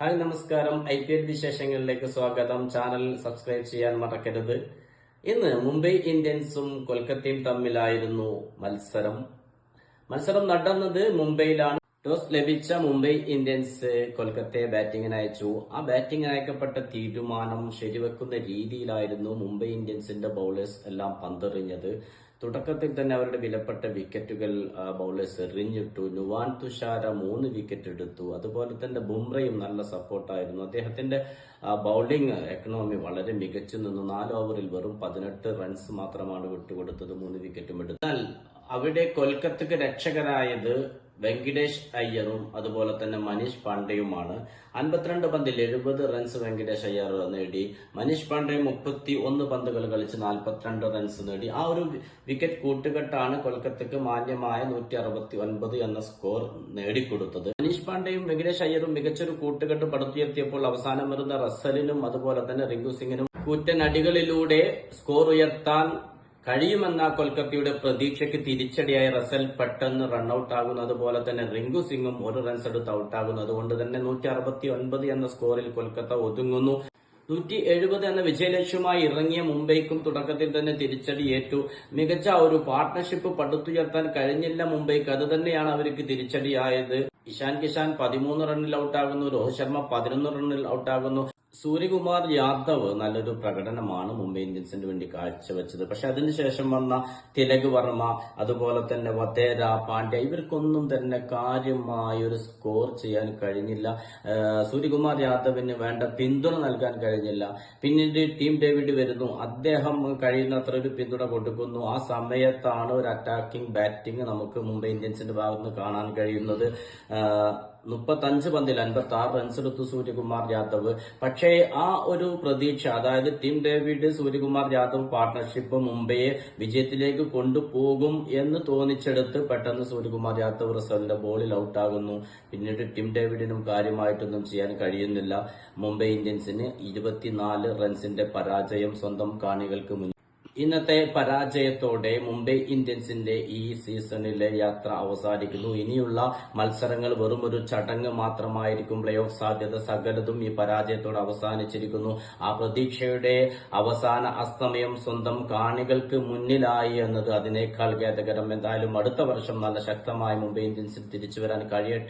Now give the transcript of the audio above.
Hi നമസ്കാരം. I P L വിശേഷങ്ങളിലേക്ക് സ്വാഗതം. ചാനൽ സബ്സ്ക്രൈബ് ചെയ്യാൻ മറക്കരുത്. ഇന്ന് മുംബൈ ഇന്ത്യൻസും കൊൽക്കത്തയും തമ്മിലായിരുന്നു മത്സരം. മത്സരം നടന്നത് മുംബൈയിലാണ്. ടോസ് ലഭിച്ച മുംബൈ ഇന്ത്യൻസ് കൊൽക്കത്തയെ ബാറ്റിംഗിന് അയച്ചു. ആ ബാറ്റിംഗ് അയക്കപ്പെട്ട തീരുമാനം ശരിവെക്കുന്ന രീതിയിലായിരുന്നു മുംബൈ ഇന്ത്യൻസിന്റെ ബൗളേഴ്സ് എല്ലാം പന്തെറിഞ്ഞത്. തുടക്കത്തിൽ തന്നെ അവരുടെ വിലപ്പെട്ട വിക്കറ്റുകൾ ബൌളേഴ്സ് എറിഞ്ഞിട്ടു. നുവാൻ തുഷാര മൂന്ന് വിക്കറ്റ് എടുത്തു. അതുപോലെ തന്നെ ബുംറയും നല്ല സപ്പോർട്ടായിരുന്നു. അദ്ദേഹത്തിന്റെ ബൌളിംഗ് എക്കണോമി വളരെ മികച്ചു നിന്നു. നാല് ഓവറിൽ വെറും പതിനെട്ട് റൺസ് മാത്രമാണ് വിട്ടുകൊടുത്തത്. മൂന്ന് വിക്കറ്റും എടുത്തു. എന്നാൽ അവിടെ കൊൽക്കത്തക്ക് രക്ഷകരായത് വെങ്കിടേഷ് അയ്യറും അതുപോലെ തന്നെ മനീഷ് പാണ്ഡെയുമാണ്. അൻപത്തിരണ്ട് പന്തിൽ എഴുപത് റൺസ് വെങ്കിടേഷ് അയ്യർ നേടി. മനീഷ് പാണ്ഡെ മുപ്പത്തി ഒന്ന് പന്തുകൾ കളിച്ച് നാൽപ്പത്തിരണ്ട് റൺസ് നേടി. ആ ഒരു വിക്കറ്റ് കൂട്ടുകെട്ടാണ് കൊൽക്കത്തക്ക് മാന്യമായ നൂറ്റി അറുപത്തി ഒൻപത് എന്ന സ്കോർ നേടിക്കൊടുത്തത്. മനീഷ് പാണ്ഡെയും വെങ്കിടേഷ് അയ്യറും മികച്ചൊരു കൂട്ടുകെട്ട് പടുത്തുയർത്തിയപ്പോൾ അവസാനം വരുന്ന റസ്സലിനും അതുപോലെ തന്നെ റിങ്കു സിംഗിനും കൂറ്റൻ അടികളിലൂടെ സ്കോർ ഉയർത്താൻ കഴിയുമെന്ന കൊൽക്കത്തയുടെ പ്രതീക്ഷയ്ക്ക് തിരിച്ചടിയായ റസൽ പെട്ടെന്ന് റൺഔട്ട് ആകുന്നത് അതുപോലെ തന്നെ റിങ്കു സിംഗും ഒരു റൺസ് എടുത്ത് ഔട്ടാകുന്നു അതുകൊണ്ട് തന്നെ നൂറ്റി അറുപത്തി ഒൻപത് എന്ന സ്കോറിൽ കൊൽക്കത്ത ഒതുങ്ങുന്നു. നൂറ്റി എഴുപത് എന്ന വിജയലക്ഷ്യമായി ഇറങ്ങിയ മുംബൈക്കും തുടക്കത്തിൽ തന്നെ തിരിച്ചടി ഏറ്റു. മികച്ച ഒരു പാർട്ണർഷിപ്പ് പടുത്തുയർത്താൻ കഴിഞ്ഞില്ല മുംബൈക്ക്. അത് തന്നെയാണ് അവർക്ക് തിരിച്ചടിയായത്. ഇഷാൻ കിഷാൻ പതിമൂന്ന് റണ്ണിൽ ഔട്ടാകുന്നു രോഹിത് ശർമ്മ പതിനൊന്ന് റണ്ണിൽ ഔട്ടാകുന്നു സൂര്യകുമാർ യാദവ് നല്ലൊരു പ്രകടനമാണ് മുംബൈ ഇന്ത്യൻസിന് വേണ്ടി കാഴ്ചവെച്ചത്. പക്ഷെ അതിനുശേഷം വന്ന തിലക് വർമ്മ അതുപോലെ തന്നെ വതേര പാണ്ഡ്യ ഇവർക്കൊന്നും തന്നെ കാര്യമായ ഒരു സ്കോർ ചെയ്യാൻ കഴിഞ്ഞില്ല. സൂര്യകുമാർ യാദവിന് വേണ്ട പിന്തുണ നൽകാൻ കഴിഞ്ഞില്ല. പിന്നീട് ടീം ഡേവിഡ് വരുന്നു. അദ്ദേഹം കഴിയുന്നത്ര ഒരു പിന്തുണ കൊടുക്കുന്നു. ആ സമയത്താണ് ഒരു അറ്റാക്കിംഗ് ബാറ്റിംഗ് നമുക്ക് മുംബൈ ഇന്ത്യൻസിന്റെ ഭാഗത്ത് കാണാൻ കഴിയുന്നത്. മുപ്പത്തഞ്ച് പന്തിൽ അൻപത്തി ആറ് റൺസ് എടുത്തു സൂര്യകുമാർ യാദവ് പക്ഷേ ആ ഒരു പ്രതീക്ഷ അതായത് team David Suryakumar Yadav partnership മുംബൈയെ വിജയത്തിലേക്ക് കൊണ്ടുപോകും എന്ന് തോന്നിച്ചെടുത്ത് പെട്ടെന്ന് സൂര്യകുമാർ യാദവ് റിസൾട്ടിന്റെ ബോളിൽ ഔട്ടാകുന്നു പിന്നീട് ടീം ഡേവിഡിനും കാര്യമായിട്ടൊന്നും ചെയ്യാൻ കഴിയുന്നില്ല. മുംബൈ ഇന്ത്യൻസിന് ഇരുപത്തിനാല് റൺസിന്റെ പരാജയം സ്വന്തം കാണികൾക്ക് മുന്നിൽ ഇന്നത്തെ പരാജയത്തോടെ മുംബൈ ഇന്ത്യൻസിന്റെ ഈ സീസണിലെ യാത്ര അവസാനിക്കുന്നു. ഇനിയുള്ള മത്സരങ്ങൾ വെറും ഒരു ചടങ്ങ് മാത്രമായിരിക്കും. പ്ലേ ഓഫ് സാധ്യത സകലതും ഈ പരാജയത്തോടെ അവസാനിച്ചിരിക്കുന്നു. ആ പ്രതീക്ഷയുടെ അവസാന അസ്തമയം സ്വന്തം കാണികൾക്ക് മുന്നിലായി എന്നത് അതിനേക്കാൾ ഖേദകരം. എന്തായാലും അടുത്ത വർഷം നല്ല ശക്തമായി മുംബൈ ഇന്ത്യൻസിൽ തിരിച്ചു വരാൻ കഴിയട്ടെ.